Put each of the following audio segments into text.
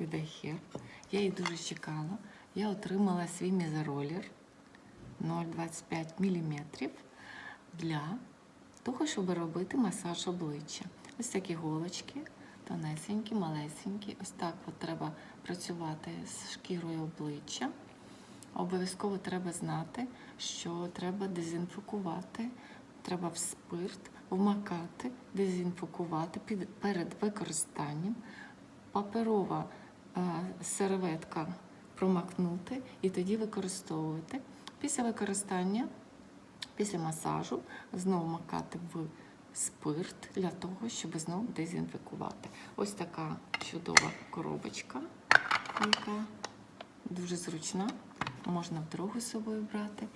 від iHerb. Я її дуже чекала. Я отримала свій мізеролір 0,25 мм для того, щоб робити масаж обличчя. Ось такі голочки, тонесенькі, малесенькі. Ось так от треба працювати з шкірою обличчя. Обов'язково треба знати, що треба дезінфікувати, треба в спирт вмакати, дезінфікувати перед використанням. Паперова е, серветка промакнути і тоді використовувати. Після використання, після масажу, знову макати в спирт для того, щоб знову дезінфікувати. Ось така чудова коробочка, яка дуже зручна, можна в дорогу з собою брати.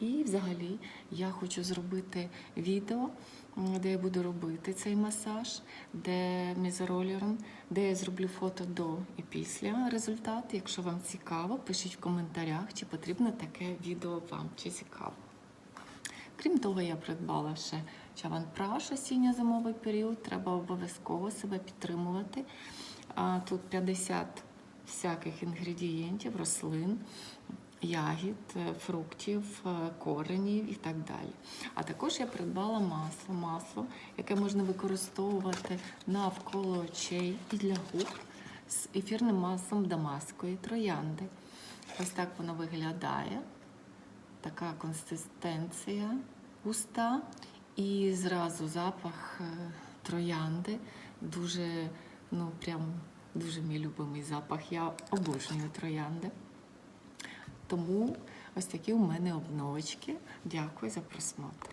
І взагалі я хочу зробити відео, де я буду робити цей масаж, де мізеролером, де я зроблю фото до і після результат. Якщо вам цікаво, пишіть в коментарях, чи потрібно таке відео вам, чи цікаво. Крім того, я придбала ще чаван-праш осінньо-зимовий період. Треба обов'язково себе підтримувати. Тут 50 всяких інгредієнтів, рослин, ягід, е, фруктів, е, коренів і так далі. А також я придбала масло, масло, яке можна використовувати навколо очей і для губ з ефірним маслом дамаської троянди. Ось так воно виглядає така консистенція густа і зразу запах е, троянди. Дуже, ну прям дуже мій любимий запах. Я обожнюю троянди. Тому ось такі у мене обновочки. Дякую за просмотр.